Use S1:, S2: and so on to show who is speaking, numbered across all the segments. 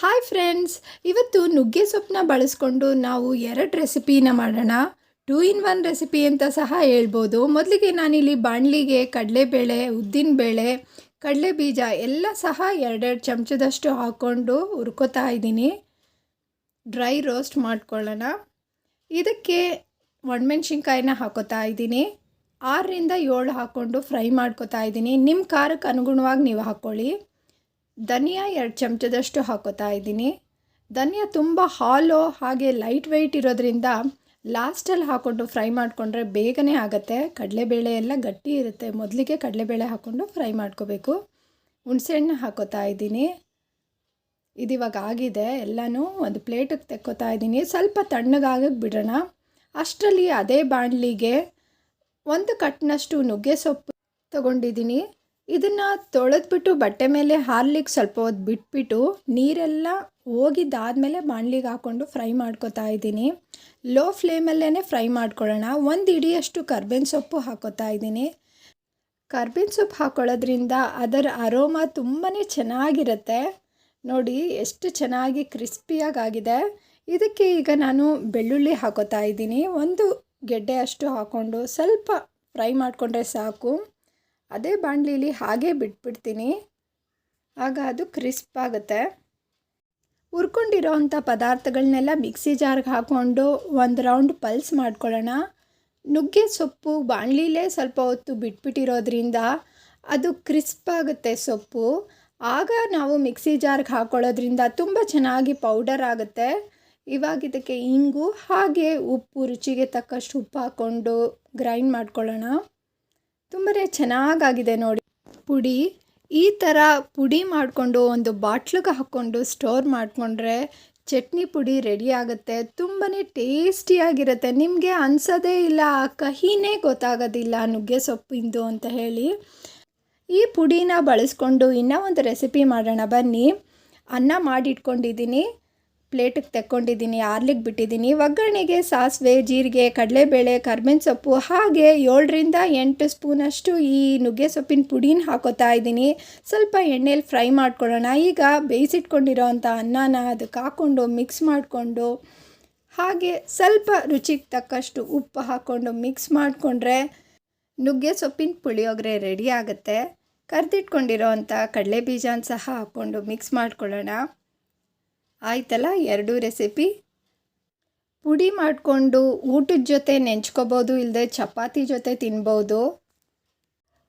S1: Hi friends ಇವತ್ತು ನುಗ್ಗೆ ಸೊಪ್ಪನ್ನ ಬಳಸ್ಕೊಂಡು ನಾವು ಎರಡು ರೆಸಿಪಿನ ಮಾಡೋಣ. ಟೂ ಇನ್ ಒನ್ ರೆಸಿಪಿ ಅಂತ ಸಹ ಹೇಳ್ಬೋದು. ಮೊದಲಿಗೆ ನಾನಿಲ್ಲಿ ಬಾಣಲಿಗೆ, ಕಡಲೆಬೇಳೆ ಉದ್ದಿನಬೇಳೆ ಕಡಲೆ ಬೀಜ ಎಲ್ಲ ಸಹ ಎರಡೆರಡು ಚಮಚದಷ್ಟು ಹಾಕ್ಕೊಂಡು ಹುರ್ಕೋತಾ ಇದ್ದೀನಿ. ಡ್ರೈ ರೋಸ್ಟ್ ಮಾಡ್ಕೊಳ್ಳೋಣ. ಇದಕ್ಕೆ ಒಣಮೆಣ್ಸಿನ್ಕಾಯಿನ ಹಾಕೋತಾ ಇದ್ದೀನಿ. ಆರರಿಂದ ಏಳು ಹಾಕ್ಕೊಂಡು ಫ್ರೈ ಮಾಡ್ಕೋತಾ ಇದ್ದೀನಿ. ನಿಮ್ಮ ಖಾರಕ್ಕೆ ಅನುಗುಣವಾಗಿ ನೀವು ಹಾಕ್ಕೊಳ್ಳಿ ಧನಿಯಾ ಎರಡು ಚಮಚದಷ್ಟು ಹಾಕೋತಾ ಇದ್ದೀನಿ. ಧನಿಯಾ ತುಂಬ ಹಾಲು ಹಾಗೆ ಲೈಟ್ ವೆಯ್ಟ್ ಇರೋದ್ರಿಂದ ಲಾಸ್ಟಲ್ಲಿ ಹಾಕ್ಕೊಂಡು ಫ್ರೈ ಮಾಡಿಕೊಂಡ್ರೆ ಬೇಗನೆ ಆಗುತ್ತೆ. ಕಡಲೆಬೇಳೆ ಎಲ್ಲ ಗಟ್ಟಿ ಇರುತ್ತೆ. ಮೊದಲಿಗೆ ಕಡಲೆಬೇಳೆ ಹಾಕ್ಕೊಂಡು ಫ್ರೈ ಮಾಡ್ಕೋಬೇಕು. ಹುಣಸೆಹಣ್ಣು ಹಾಕೋತಾ ಇದ್ದೀನಿ. ಇದಿವಾಗ ಆಗಿದೆ. ಎಲ್ಲನೂ ಒಂದು ಪ್ಲೇಟಿಗೆ ತೆಕ್ಕೋತಾ ಇದ್ದೀನಿ. ಸ್ವಲ್ಪ ತಣ್ಣಗಾಗಕ್ಕೆ ಬಿಡೋಣ. ಅಷ್ಟರಲ್ಲಿ ಅದೇ ಬಾಣಲಿಗೆ ಒಂದು ಕಟ್ನಷ್ಟು ನುಗ್ಗೆ ಸೊಪ್ಪು ತೊಗೊಂಡಿದ್ದೀನಿ. ಇದನ್ನು ತೊಳೆದ್ಬಿಟ್ಟು ಬಟ್ಟೆ ಮೇಲೆ ಹಾರ್ಲಿಕ್ಕೆ ಸ್ವಲ್ಪ ಹೊತ್ತು ಬಿಟ್ಬಿಟ್ಟು ನೀರೆಲ್ಲ ಹೋಗಿದ್ದಾದಮೇಲೆ ಬಾಣಲಿಗೆ ಹಾಕ್ಕೊಂಡು ಫ್ರೈ ಮಾಡ್ಕೊತಾ ಇದ್ದೀನಿ. ಲೋ ಫ್ಲೇಮಲ್ಲೇ ಫ್ರೈ ಮಾಡ್ಕೊಳ್ಳೋಣ. ಒಂದು ಇಡಿಯಷ್ಟು ಕರ್ಬೇವಿನ ಸೊಪ್ಪು ಹಾಕೋತಾ ಇದ್ದೀನಿ. ಕರ್ಬೇವಿನ ಸೊಪ್ಪು ಹಾಕೊಳ್ಳೋದ್ರಿಂದ ಅದರ ಅರೋಮ ತುಂಬಾ ಚೆನ್ನಾಗಿರುತ್ತೆ. ನೋಡಿ, ಎಷ್ಟು ಚೆನ್ನಾಗಿ ಕ್ರಿಸ್ಪಿಯಾಗಿ ಆಗಿದೆ ಇದಕ್ಕೆ ಈಗ ನಾನು ಬೆಳ್ಳುಳ್ಳಿ ಹಾಕೋತಾ ಇದ್ದೀನಿ. ಒಂದು ಗೆಡ್ಡೆ ಅಷ್ಟು ಹಾಕ್ಕೊಂಡು ಸ್ವಲ್ಪ ಫ್ರೈ ಮಾಡಿಕೊಂಡ್ರೆ ಸಾಕು. ಅದೇ ಬಾಣಲಿಲಿ ಹಾಗೆ ಬಿಟ್ಬಿಡ್ತೀನಿ. ಆಗ ಅದು ಕ್ರಿಸ್ಪ್ ಆಗುತ್ತೆ. ಹುರ್ಕೊಂಡಿರೋ ಅಂಥ ಪದಾರ್ಥಗಳನ್ನೆಲ್ಲ ಮಿಕ್ಸಿ ಜಾರ್ಗೆ ಹಾಕ್ಕೊಂಡು ಒಂದು ರೌಂಡ್ ಪಲ್ಸ್ ಮಾಡ್ಕೊಳ್ಳೋಣ. ನುಗ್ಗೆ ಸೊಪ್ಪು ಬಾಣಲಿಲೇ ಸ್ವಲ್ಪ ಹೊತ್ತು ಬಿಟ್ಬಿಟ್ಟಿರೋದ್ರಿಂದ ಅದು ಕ್ರಿಸ್ಪ್ ಆಗುತ್ತೆ ಸೊಪ್ಪು. ಆಗ ನಾವು ಮಿಕ್ಸಿ ಜಾರ್ಗೆ ಹಾಕ್ಕೊಳ್ಳೋದ್ರಿಂದ ತುಂಬ ಚೆನ್ನಾಗಿ ಪೌಡರ್ ಆಗುತ್ತೆ. ಇವಾಗ ಇದಕ್ಕೆ ಇಂಗು ಹಾಗೆ ಉಪ್ಪು ರುಚಿಗೆ ತಕ್ಕಷ್ಟು ಉಪ್ಪು ಹಾಕ್ಕೊಂಡು ಗ್ರೈಂಡ್ ಮಾಡ್ಕೊಳ್ಳೋಣ. ತುಂಬಾ ಚೆನ್ನಾಗಾಗಿದೆ ನೋಡಿ. ಪುಡಿ, ಈ ಥರ ಪುಡಿ ಮಾಡಿಕೊಂಡು ಒಂದು ಬಾಟ್ಲಿಗೆ ಹಾಕ್ಕೊಂಡು ಸ್ಟೋರ್ ಮಾಡಿಕೊಂಡ್ರೆ ಚಟ್ನಿ ಪುಡಿ ರೆಡಿ ಆಗುತ್ತೆ. ತುಂಬಾ ಟೇಸ್ಟಿಯಾಗಿರುತ್ತೆ ನಿಮಗೆ ಅನ್ಸೋದೇ ಇಲ್ಲ, ಆ ಕಹಿನೇ ಗೊತ್ತಾಗೋದಿಲ್ಲ ನುಗ್ಗೆ ಸೊಪ್ಪಿಂದು ಅಂತ ಹೇಳಿ. ಈ ಪುಡಿನ ಬಳಸ್ಕೊಂಡು ಇನ್ನೂ ಒಂದು ರೆಸಿಪಿ ಮಾಡೋಣ ಬನ್ನಿ. ಅನ್ನ ಮಾಡಿಟ್ಕೊಂಡಿದ್ದೀನಿ. ಪ್ಲೇಟಿಗೆ ತೆಕ್ಕೊಂಡಿದ್ದೀನಿ ಆರ್ಲಿಕ್ಕೆ ಬಿಟ್ಟಿದ್ದೀನಿ. ಒಗ್ಗರಣೆಗೆ ಸಾಸಿವೆ, ಜೀರಿಗೆ, ಕಡಲೆಬೇಳೆ, ಕರ್ಬೇವಿನ ಸೊಪ್ಪು, ಹಾಗೆ ಏಳರಿಂದ ಎಂಟು ಸ್ಪೂನಷ್ಟು ಈ ನುಗ್ಗೆ ಸೊಪ್ಪಿನ ಪುಡಿನ ಹಾಕೋತಾ ಇದ್ದೀನಿ. ಸ್ವಲ್ಪ ಎಣ್ಣೆಯಲ್ಲಿ ಫ್ರೈ ಮಾಡ್ಕೊಳ್ಳೋಣ. ಈಗ ಬೇಯಿಸಿಟ್ಕೊಂಡಿರೋ ಅಂಥ ಅನ್ನನ ಅದಕ್ಕೆ ಹಾಕ್ಕೊಂಡು ಮಿಕ್ಸ್ ಮಾಡಿಕೊಂಡು, ಹಾಗೆ ಸ್ವಲ್ಪ ರುಚಿಗೆ ತಕ್ಕಷ್ಟು ಉಪ್ಪು ಹಾಕ್ಕೊಂಡು ಮಿಕ್ಸ್ ಮಾಡಿಕೊಂಡ್ರೆ ನುಗ್ಗೆ ಸೊಪ್ಪಿನ ಪುಳಿಯೋಗರೆ ರೆಡಿ ಆಗುತ್ತೆ. ಕರೆದಿಟ್ಕೊಂಡಿರೋ ಅಂಥ ಕಡಲೆ ಬೀಜನ ಸಹ ಹಾಕ್ಕೊಂಡು ಮಿಕ್ಸ್ ಮಾಡ್ಕೊಳ್ಳೋಣ. ಆಯ್ತಲ್ಲ? ಎರಡೂ ರೆಸಿಪಿ ಪುಡಿ ಮಾಡಿಕೊಂಡು ಊಟದ ಜೊತೆ ನೆಂಚ್ಕೋಬೋದು ಇಲ್ಲದೆ ಚಪಾತಿ ಜೊತೆ ತಿನ್ಬೋದು.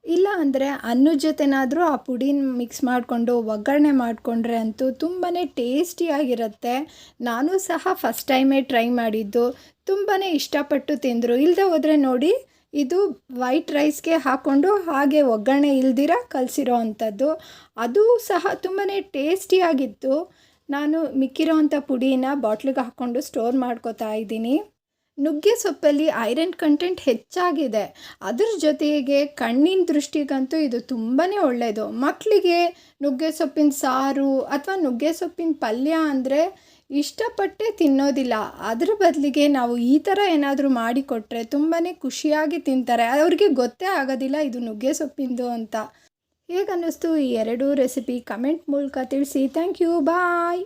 S1: ಇಲ್ಲ ಅಂದರೆ ಅನ್ನದ ಜೊತೆನಾದರೂ ಆ ಪುಡಿನ ಮಿಕ್ಸ್ ಮಾಡಿಕೊಂಡು, ಒಗ್ಗರಣೆ ಮಾಡಿಕೊಂಡ್ರೆ ಅಂತೂ ತುಂಬಾ ಟೇಸ್ಟಿಯಾಗಿರುತ್ತೆ ನಾನು ಸಹ ಫಸ್ಟ್ ಟೈಮೇ ಟ್ರೈ ಮಾಡಿದ್ದು. ತುಂಬಾ ಇಷ್ಟಪಟ್ಟು ತಿಂದರು. ಇಲ್ಲದೆ ಹೋದರೆ ನೋಡಿ, ಇದು ವೈಟ್ ರೈಸ್ಗೆ ಹಾಕ್ಕೊಂಡು ಹಾಗೆ ಒಗ್ಗರಣೆ ಇಲ್ದಿರ ಕಲಸಿರೋ ಅಂಥದ್ದು ಅದು ಸಹ ತುಂಬಾ ಟೇಸ್ಟಿಯಾಗಿತ್ತು ನಾನು ಮಿಕ್ಕಿರೋವಂಥ ಪುಡಿನ ಬಾಟ್ಲಿಗೆ ಹಾಕ್ಕೊಂಡು ಸ್ಟೋರ್ ಮಾಡ್ಕೋತಾ ಇದ್ದೀನಿ. ನುಗ್ಗೆ ಸೊಪ್ಪಲ್ಲಿ ಐರನ್ ಕಂಟೆಂಟ್ ಹೆಚ್ಚಾಗಿದೆ. ಅದ್ರ ಜೊತೆಗೆ ಕಣ್ಣಿನ ದೃಷ್ಟಿಗಂತೂ ಇದು ತುಂಬಾ ಒಳ್ಳೆಯದು ಮಕ್ಕಳಿಗೆ ನುಗ್ಗೆ ಸೊಪ್ಪಿನ ಸಾರು ಅಥವಾ ನುಗ್ಗೆ ಸೊಪ್ಪಿನ ಪಲ್ಯ ಅಂದರೆ ಇಷ್ಟಪಟ್ಟೆ ತಿನ್ನೋದಿಲ್ಲ. ಅದ್ರ ಬದಲಿಗೆ ನಾವು ಈ ಥರ ಏನಾದರೂ ಮಾಡಿಕೊಟ್ರೆ ತುಂಬಾ ಖುಷಿಯಾಗಿ ತಿಂತಾರೆ. ಅವ್ರಿಗೆ ಗೊತ್ತೇ ಆಗೋದಿಲ್ಲ ಇದು ನುಗ್ಗೆ ಸೊಪ್ಪಿಂದು ಅಂತ. ಹೇಗನ್ನಿಸ್ತು ಈ ಎರಡೂ ರೆಸಿಪಿ ಕಮೆಂಟ್ ಮೂಲಕ ತಿಳಿಸಿ. Thank you bye